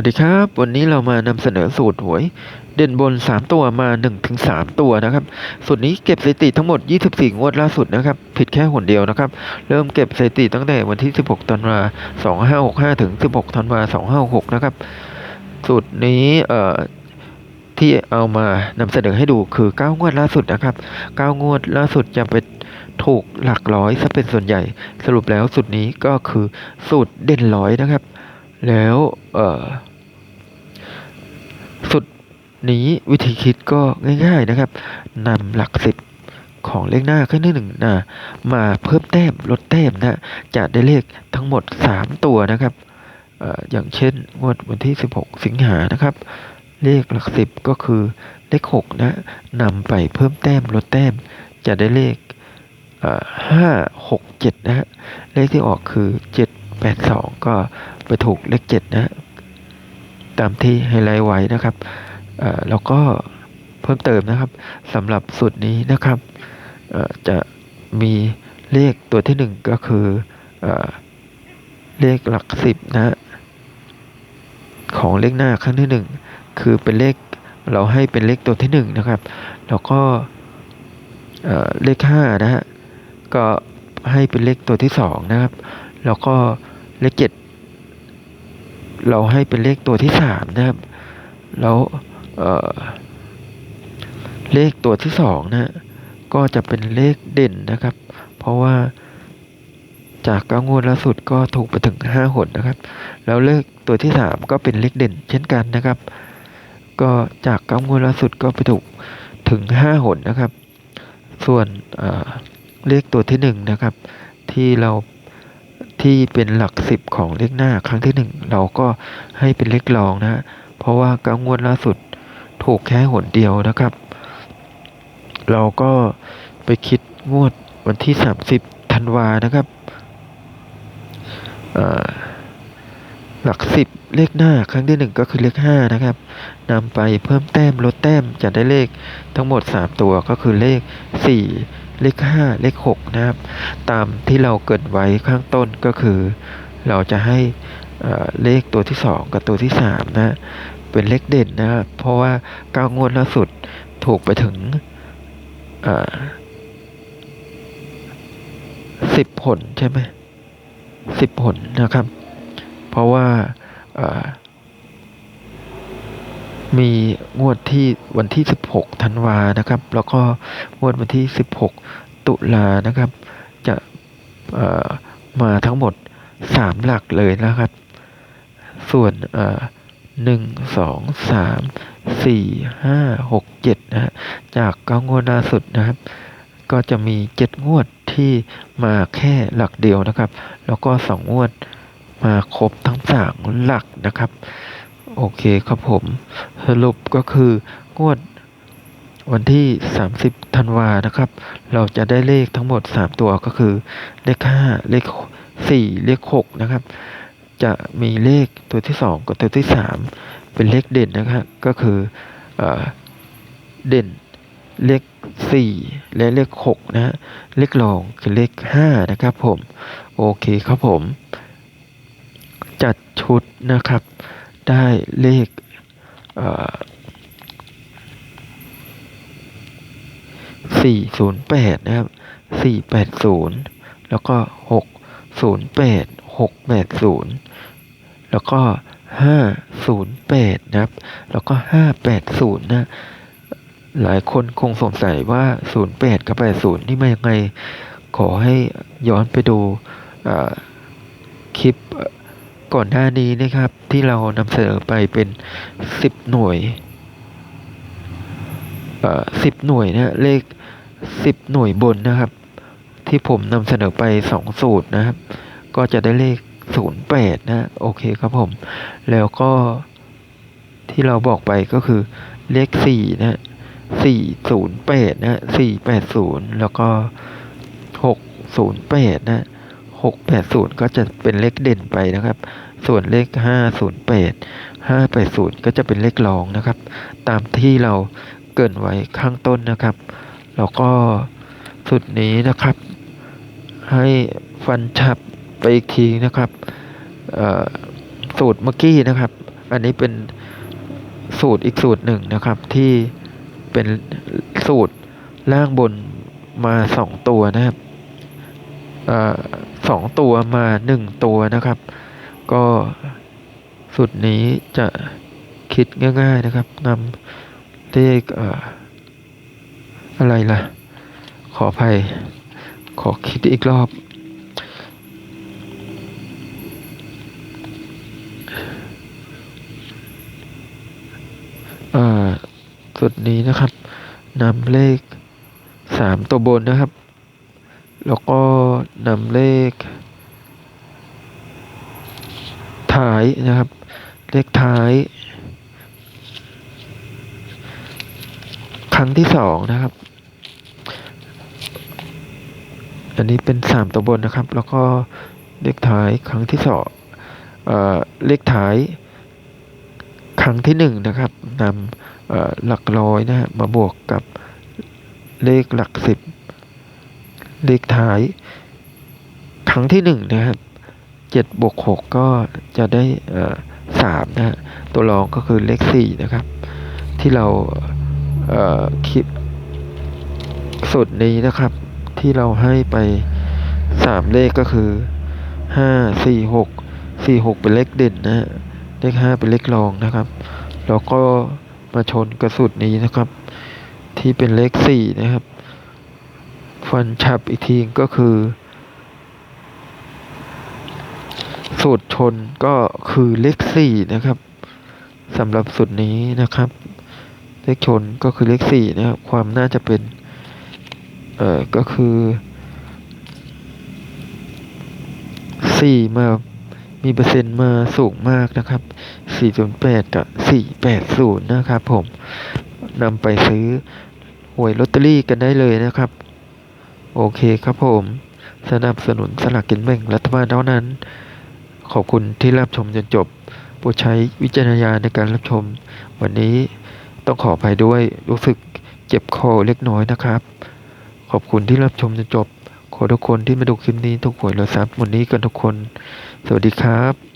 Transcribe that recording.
วัสดีครับ วันนี้เรามานำเสนอสูตรหวย เด่นบน 3 ตัวมา 1-3 ตัวนะครับ สูตรนี้เก็บสถิติทั้งหมด 24 งวดล่าสุดนะครับ ผิดแค่หนเดียวนะครับ เริ่มเก็บสถิติตั้งแต่วันที่ 16 ธันวา2565 ถึง 16 ธันวา2566 นะครับ สูตรนี้เอ่อที่เอามานำเสนอให้ดูคือ 9 งวดล่าสุดนะครับ 9 งวดล่าสุดจะเป็นถูกหลักร้อยซะเป็นส่วนใหญ่ สรุปแล้วสูตรนี้ก็คือสูตรเด่นร้อยนะครับแล้วเอ่อ นี้วิธีคิดก็ง่ายๆนะครับนำหลักสิบของเลขหน้าขึ้นที่หนึ่งนะมาเพิ่มแต้มลดแต้มนะจะได้เลขทั้งหมด 3 ตัวนะครับออย่างเช่นงวดวันที่ 16 สิงหานะครับ เลขหลักสิบก็คือเลข6นะนำไปเพิ่มแต้มลดแต้ม จะได้เลขห้าหกเจ็ดนะฮะเลขที่ออกคือเจ็ดแปดสองก็ไปถูกเลขเจ็ดนะ ตามที่ไฮไลท์ไว้นะครับ แล้วก็เพิ่มเติมนะครับสำหรับสูตรนี้นะครับจะมีเลขตัวที่หนึ่งก็คือเอเลขหลักสิบนะของเลขหน้าครั้งที่หนึ่งคือเป็นเลขเราให้เป็นเลขตัวที่หนึ่งนะครับ แล้วก็เเลขห้านะฮะก็ให้เป็นเลขตัวที่สองนะครับ แล้วก็เลขเจ็ดเราให้เป็นเลขตัวที่สามนะครับ แล้ว เเลขตัวที่สองนะก็จะเป็นเลขเด่นนะครับ เพราะว่าจากเก้างวดล่าสุดก็ถูกไปถึงห้าหนนะครับ แล้วเลขตัวที่สามก็เป็นเลขเด่นเช่นกันนะครับ ก็จากเก้างวดล่าสุดก็ไปถูกถึงห้าหนนะครับ ส่วนเเลขตัวที่หนึ่งนะครับ ที่เราที่เป็นหลักสิบของเลขหน้าครั้งที่หนึ่งเราก็ให้เป็นเลขรองนะฮะเพราะว่าเก้างวดล่าสุด ถูกแค่หนเดียวนะครับ เราก็ไปคิดงวดวันที่สามสิบธันวานะครับหลักสิบเลขหน้าครั้งที่หนึ่งก็คือเลขห้านะครับนำไปเพิ่มแต้มลดแต้มจะได้เลขทั้งหมดสามตัวก็คือเลขสี่เลขห้าเลขหกนะครับ ตามที่เราเกิดไว้ข้างต้นก็คือ เราจะให้เลขตัวที่สองกับตัวที่สามนะ เป็นเลขเด่นนะครับเพราะว่าเก้างวดล่าสุดถูกไปถึงสิบผลใช่ไหมสิบผลนะครับ เพราะว่ามีงวดที่วันที่ 16 ธันวานะครับ แล้วก็งวดวันที่ 16 ตุลานะครับ จะมาทั้งหมด 3 หลักเลยนะครับ ส่วนอ หนึ่งสองสามสี่ห้าหกเจ็ดนะฮะจากเก้างวดล่าสุดนะครับ ก็จะมีเจ็ดงวดที่มาแค่หลักเดียวนะครับ แล้วก็สองงวดมาครบทั้งสามหลักนะครับ โอเคครับผม สรุปก็คืองวดวันที่ 30ธันวานะครับ เราจะได้เลขทั้งหมด 3 ตัวก็คือ เลข 5 เลข 4 เลข 6 นะครับ จะมีเลขตัวที่ 2 กับตัวที่ 3 เป็นเลขเด่นนะครับก็คือเอเด่นเลข 4 และเลข 6นะฮะเลขรองคือเลข 5 นะครับผมโอเคครับผม จัดชุดนะครับ ได้เลขสี่ศูนย์แปดนะครับสี่แปดศูนย์แล้วก็หกศูนย์แปด หกแปดศูนย์แล้วก็ห้าศูนย์แปดนะครับ แล้วก็ห้าแปดศูนย์นะ หลายคนคงสงสัยว่าศูนย์แปดกับแปดศูนย์นี่มายังไง ขอให้ย้อนไปดูคลิปก่อนหน้านี้นะครับ ที่เรานำเสนอไปเป็นสิบหน่วยสิบหน่วยนะเลขสิบหน่วยบนนะครับ ที่ผมนำเสนอไปสองสูตรนะครับ ก็จะได้เลขศูนย์แปดนะ โอเคครับผม แล้วก็ที่เราบอกไปก็คือเลขสี่นะสี่ศูนย์แปดนะสี่แปดศูนย์แล้วก็หกศูนย์แปดนะหกแปดศูนย์ก็จะเป็นเลขเด่นไปนะครับ ส่วนเลขห้าศูนย์แปดห้าแปดศูนย์ก็จะเป็นเลขรองนะครับ ตามที่เราเกินไว้ข้างต้นนะครับ แล้วก็สุดนี้นะครับ ให้ฟันฉับ ไปอีกทีนะครับสูตรเมื่อกี้นะครับ อันนี้เป็นสูตรอีกสูตรหนึ่งนะครับ ที่เป็นสูตรล่างบนมาสองตัวนะครับอสองตัวมาหนึ่งตัวนะครับ ก็สูตรนี้จะคิดง่าย ๆนะครับนำเลขเอ่ออะไรล่ะ ขออภัย ขอคิดอีกรอบ เอ่อสุ ดนี้นะครับนำเลขสามตัวบนนะครับ แล้วก็นำเลขท้ายนะครับ เลขท้าย ครั้งที่สองนะครับ อันนี้เป็นสามตัวบนนะครับ แล้วก็เลขท้ายครั้งที่สองเออเลขท้าย ครั้งที่หนึ่งนะครับนำ หลักร้อยนะฮะมาบวกกับเลขหลักสิบเลขท้าย ครั้งที่หนึ่งนะครับเจ็ดบวกหกก็จะได้สามนะฮะตัวรองก็คือเลขสี่นะครับ ที่เราคิดสุดนี้นะครับ ที่เราให้ไปสามเลขก็คือห้าสี่หกสี่หกเป็นเลขเด่นนะฮะเลขห้าเป็นเลขรองนะครับ แล้วก็ มาชนกระสุดนี้นะครับ ที่เป็นเลขสี่นะครับ ฟันฉับอีกทีก็คือ สูตรชนก็คือเลขสี่นะครับสำหรับสูตรนี้นะครับ เลขชนก็คือเลขสี่นะครับ ความน่าจะเป็นเอ่อก็คือสี่มา มีเปอร์เซ็นต์มาสูงมากนะครับ 4.8 กับ 480 นะครับผมนำไปซื้อหวยลอตเตอรี่กันได้เลยนะครับ โอเคครับผม สนับสนุนสลากกินแบ่งรัฐบาลเท่านั้น ขอบคุณที่รับชมจนจบโปรดใช้วิจารณญาณในการรับชม วันนี้ต้องขออภัยด้วยรู้สึกเจ็บคอเล็กน้อยนะครับ ขอบคุณที่รับชมจนจบ ขอทุกคนที่มาดูคลิปนี้ทุกหวยรวยทรัพย์วันนี้กันทุกคน สวัสดีครับ